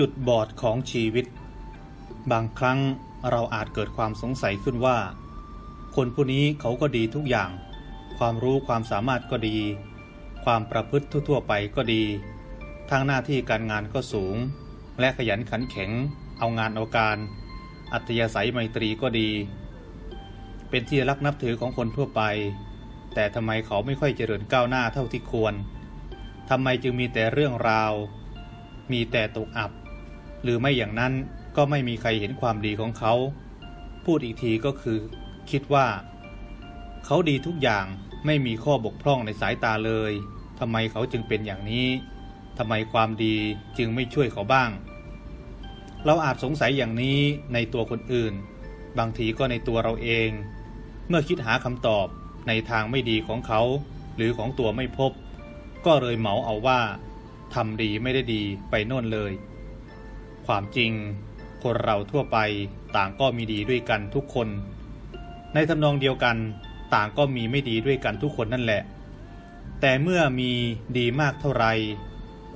จุดบอดของชีวิต บางครั้งเราอาจเกิดความสงสัยขึ้นว่า คนผู้นี้เขาก็ดีทุกอย่าง ความรู้ความสามารถก็ดี ความประพฤติทั่วๆไปก็ดี ทางหน้าที่การงานก็สูง และขยันขันแข็ง เอางานเอาการ อัธยาศัยไมตรีก็ดี เป็นที่รักนับถือของคนทั่วไป แต่ทำไมเขาไม่ค่อยเจริญก้าวหน้าเท่าที่ควรทำไมจึงมีแต่เรื่องราว มีแต่ตกอับ หรือไม่อย่างนั้นก็ไม่มีใครเห็นความดีของเขา พูดอีกทีก็คือ คิดว่า เขาดีทุกอย่างไม่มีข้อบกพร่องในสายตาเลยทำไมเขาจึงเป็นอย่างนี้ทำไมความดีจึงไม่ช่วยเขาบ้าง เราอาจสงสัยอย่างนี้ในตัวคนอื่น บางทีก็ในตัวเราเอง เมื่อคิดหาคำตอบในทางไม่ดีของเขา หรือของตัวไม่พบ ก็เลยเหมาเอาว่าทำดีไม่ได้ดีไปโน่นเลย ความจริง คนเราทั่วไปต่างก็มีดีด้วยกันทุกคน ในทำนองเดียวกันต่างก็มีไม่ดีด้วยกันทุกคนนั่นแหละ แต่เมื่อมีดีมากเท่าไร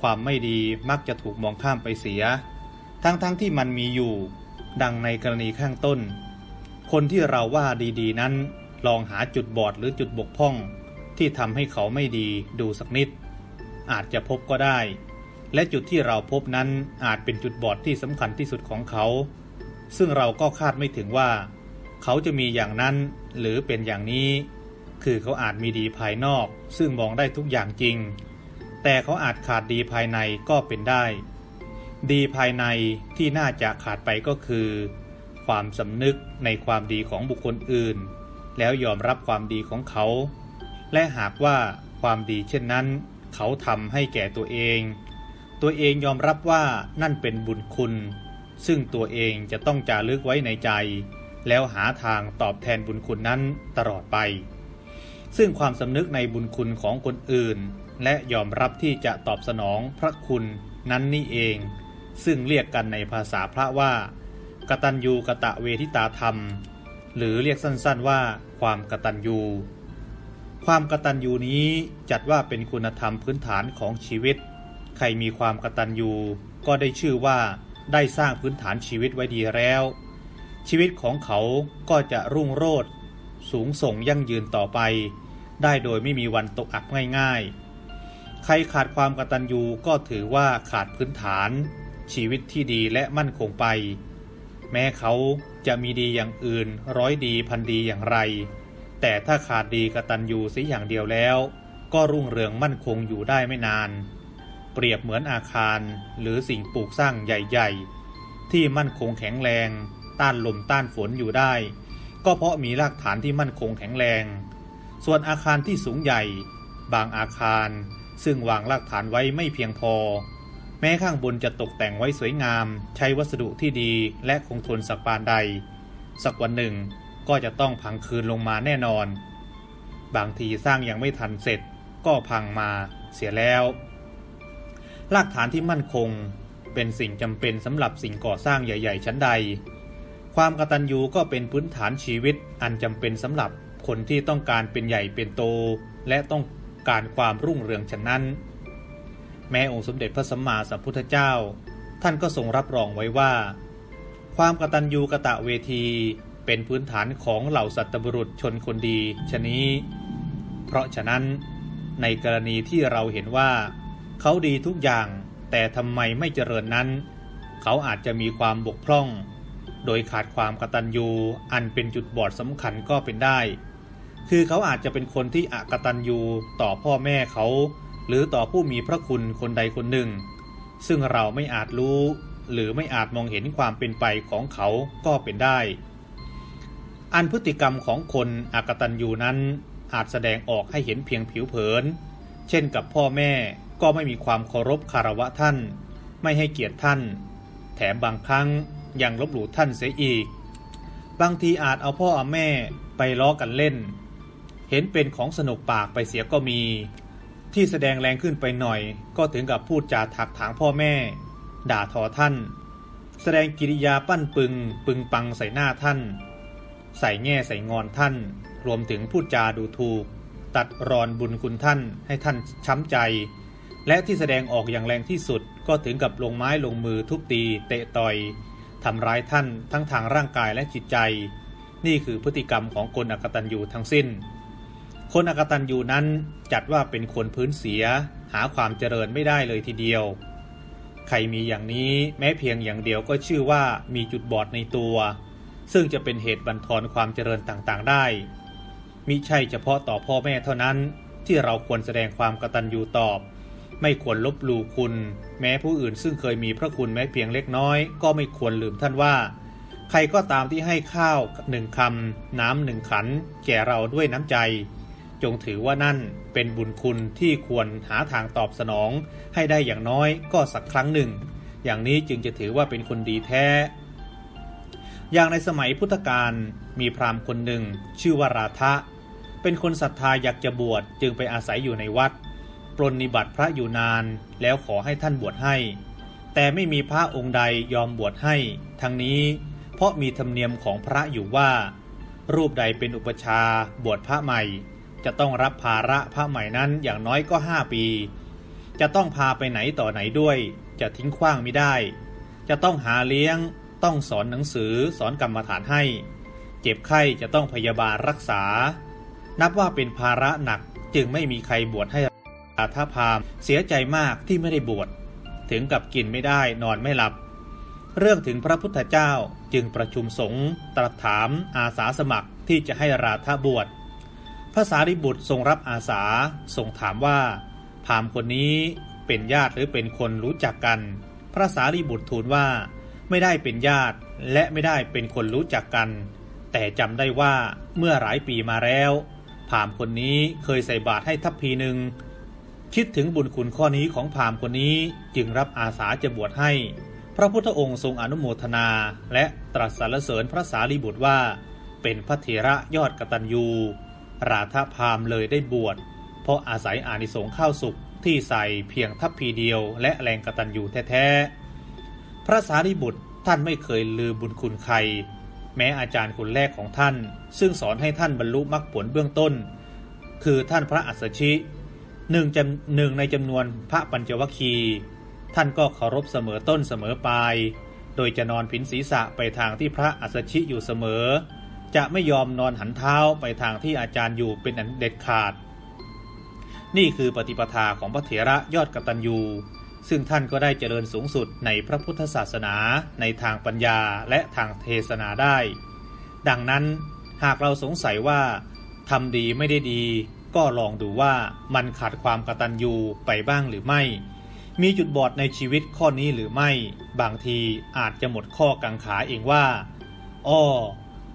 ความไม่ดีมักจะถูกมองข้ามไปเสีย ทั้งๆทที่มันมีอยู่ ดังในกรณีข้างต้น คนที่เราว่าดีๆ นั้นลองหาจุดบอดหรือจุดบกพร่อง ที่ทำให้เขาไม่ดีดูสักนิด อาจจะพบก็ได้ และจุดที่เราพบนั้นอาจเป็นจุดบอดที่สำคัญที่สุดของเขา ซึ่งเราก็คาดไม่ถึงว่า เขาจะมีอย่างนั้นหรือเป็นอย่างนี้ คือเขาอาจมีดีภายนอก ซึ่งมองได้ทุกอย่างจริง แต่เขาอาจขาดดีภายในก็เป็นได้ ดีภายในที่น่าจะขาดไปก็คือ ความสำนึกในความดีของบุคคลอื่น แล้วยอมรับความดีของเขา และหากว่าความดีเช่นนั้น เขาทำให้แก่ตัวเอง ตัวเองยอมรับว่านั่นเป็นบุญคุณ ซึ่งตัวเองจะต้องจารึกไว้ในใจ แล้วหาทางตอบแทนบุญคุณนั้นตลอดไป ซึ่งความสำนึกในบุญคุณของคนอื่น และยอมรับที่จะตอบสนองพระคุณนั้นนี่เอง ซึ่งเรียกกันในภาษาพระว่ากตัญญูกะตะเวทิตาธรรม หรือเรียกสั้นๆว่าความกตัญญู ความกตัญญูนี้จัดว่าเป็นคุณธรรมพื้นฐานของชีวิต ใครมีความกตัญญูก็ได้ชื่อว่าได้สร้างพื้นฐานชีวิตไว้ดีแล้ว ชีวิตของเขาก็จะรุ่งโรจน์สูงส่งยั่งยืนต่อไป ได้โดยไม่มีวันตกอับง่ายๆ ใครขาดความกตัญญูก็ถือว่าขาดพื้นฐาน ชีวิตที่ดีและมั่นคงไป แม้เขาจะมีดีอย่างอื่นร้อยดีพันดีอย่างไร แต่ถ้าขาดดีกตัญญูสิอย่างเดียวแล้ว ก็รุ่งเรืองมั่นคงอยู่ได้ไม่นาน เปรียบเหมือนอาคารหรือสิ่งปลูกสร้างใหญ่ ๆ ที่มั่นคงแข็งแรง ต้านลมต้านฝนอยู่ได้ ก็เพราะมีรากฐานที่มั่นคงแข็งแรง ส่วนอาคารที่สูงใหญ่ บางอาคาร ซึ่งวางรากฐานไว้ไม่เพียงพอ แม้ข้างบนจะตกแต่งไว้สวยงาม ใช้วัสดุที่ดีและคงทนสักปานใด สักวันหนึ่งก็จะต้องพังคืนลงมาแน่นอน บางทีสร้างยังไม่ทันเสร็จก็พังมาเสียแล้ว รากฐานที่มั่นคง เป็นสิ่งจำเป็นสำหรับสิ่งก่อสร้างใหญ่ ๆ ชั้นใด ความกตัญญูก็เป็นพื้นฐานชีวิตอันจำเป็นสำหรับคนที่ต้องการเป็นใหญ่เป็นโต และต้องการความรุ่งเรืองฉะนั้น แม้องค์สมเด็จพระสัมมาสัมพุทธเจ้า ท่านก็ทรงรับรองไว้ว่า ความกตัญญูกะตะเวทีเป็นพื้นฐานของเหล่าสัตบุรุษชนคนดีชนี้ เพราะฉะนั้นในกรณีที่เราเห็นว่า เขาดีทุกอย่าง แต่ทำไมไม่เจริญนั้น เขาอาจจะมีความบกพร่อง โดยขาดความกตัญญูอันเป็นจุดบอดสำคัญก็เป็นได้ คือเขาอาจจะเป็นคนที่อกตัญญูต่อพ่อแม่เขา หรือต่อผู้มีพระคุณคนใดคนหนึ่ง ซึ่งเราไม่อาจรู้ หรือไม่อาจมองเห็นความเป็นไปของเขาก็เป็นได้ อันพฤติกรรมของคนอกตัญญูนั้นอาจแสดงออกให้เห็นเพียงผิวเผิน เช่นกับพ่อแม่ ก็ไม่มีความเคารพคารวะท่าน ไม่ให้เกียรติท่าน แถมบางครั้งยังลบหลู่ท่านเสียอีก บางทีอาจเอาพ่อเอาแม่ไปล้อกันเล่น เห็นเป็นของสนุกปากไปเสียก็มี ที่แสดงแรงขึ้นไปหน่อย ก็ถึงกับพูดจาถักถางพ่อแม่ ด่าทอท่าน แสดงกิริยาปั้นปึง ปึงปังใส่หน้าท่าน ใส่แง่ใส่งอนท่าน รวมถึงพูดจาดูถูก ตัดรอนบุญคุณท่านให้ท่านช้ำใจ และที่แสดงออกอย่างแรงที่สุดก็ถึงกับลงไม้ลงมือทุบตี เตะต่อยทำร้ายท่านทั้งทางร่างกายและจิตใจ นี่คือพฤติกรรมของคนอกตัญญูทั้งสิ้น คนอกตัญญูนั้นจัดว่าเป็นคนพื้นเสีย หาความเจริญไม่ได้เลยทีเดียว ใครมีอย่างนี้แม้เพียงอย่างเดียวก็ชื่อว่ามีจุดบอดในตัว ซึ่งจะเป็นเหตุบันทอนความเจริญต่างๆได้มิใช่เฉพาะต่อพ่อแม่เท่านั้นที่เราควรแสดงความกตัญญูตอบ ไม่ควรลบหลู่คุณ แม้ผู้อื่นซึ่งเคยมีพระคุณแม้เพียงเล็กน้อย ก็ไม่ควรลืมท่านว่า ใครก็ตามที่ให้ข้าวหนึ่งคำน้ำหนึ่งขัน แก่เราด้วยน้ำใจ จงถือว่านั่นเป็นบุญคุณที่ควรหาทางตอบสนอง ให้ได้อย่างน้อยก็สักครั้งหนึ่ง อย่างนี้จึงจะถือว่าเป็นคนดีแท้ อย่างในสมัยพุทธกาลมีพราหมณ์คนหนึ่ง ชื่อว่าราทะเป็นคนศรัทธาอยากจะบวชจึงไปอาศัยอยู่ในวัด ปรนนิบัติพระอยู่นาน แล้วขอให้ท่านบวชให้ แต่ไม่มีพระองค์ใดยอมบวชให้ ทั้งนี้เพราะมีธรรมเนียมของพระอยู่ว่า รูปใดเป็นอุปชาบวชพระใหม่ จะต้องรับภาระพระใหม่นั้นอย่างน้อยก็ห้าปี จะต้องพาไปไหนต่อไหนด้วย จะทิ้งขว้างไม่ได้ จะต้องหาเลี้ยง ต้องสอนหนังสือสอนกรรมฐานให้ เจ็บไข้จะต้องพยาบาลรักษา นับว่าเป็นภาระหนักจึงไม่มีใครบวชให้ ราธาพามเสียใจมากที่ไม่ได้บวชถึงกับกินไม่ได้นอนไม่หลับ เรื่องถึงพระพุทธเจ้าจึงประชุมสงฆ์ตรัสถามอาสาสมัครที่จะให้ราธาบวชพระสารีบุตรทรงรับอาสาทรงถามว่า พามคนนี้เป็นญาติหรือเป็นคนรู้จักกัน พระสารีบุตรทูลว่า ไม่ได้เป็นญาติและไม่ได้เป็นคนรู้จักกัน แต่จำได้ว่าเมื่อหลายปีมาแล้วพามคนนี้เคยใส่บาตรให้ทัพพีหนึ่ง คิดถึงบุญคุณข้อนี้ของพามคนนี้จึงรับอาสาจะบวชให้ พระพุทธองค์ทรงอนุโมทนา และตรัสสรรเสริญพระสารีบุตรว่า เป็นพระเถระยอดกตัญญูราธพามเลยได้บวช เพราะอาศัยอานิสงส์ข้าวสุกที่ใส่เพียงทัพพีเดียว และแรงกตัญญูแท้ๆ พระสารีบุตรท่านไม่เคยลืมบุญคุณใคร แม้อาจารย์คนแรกของท่าน ซึ่งสอนให้ท่านบรรลุมรรคผลเบื้องต้น คือท่านพระอัสสชิ หนึ่งจำหนึ่งในจำนวนพระปัญจวัคคี ท่านก็เคารพเสมอต้นเสมอปลาย โดยจะนอนผินศีรษะไปทางที่พระอัสสชิอยู่เสมอ จะไม่ยอมนอนหันเท้าไปทางที่อาจารย์อยู่เป็นอันเด็ดขาด นี่คือปฏิปทาของพระเถระยอดกตัญญู ซึ่งท่านก็ได้เจริญสูงสุดในพระพุทธศาสนาในทางปัญญาและทางเทศนาได้ ดังนั้นหากเราสงสัยว่าทำดีไม่ได้ดี ก็ลองดูว่ามันขาดความกตัญญูไปบ้างหรือไม่ มีจุดบอดในชีวิตข้อนี้หรือไม่ บางทีอาจจะหมดข้อกังขาเองว่า อ้อ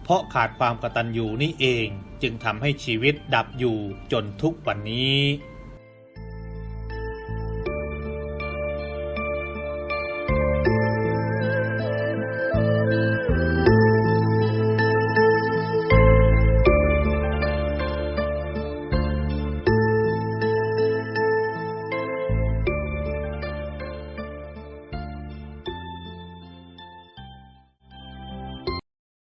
เพราะขาดความกตัญญูนี่เองจึงทำให้ชีวิตดับอยู่จนทุกวันนี้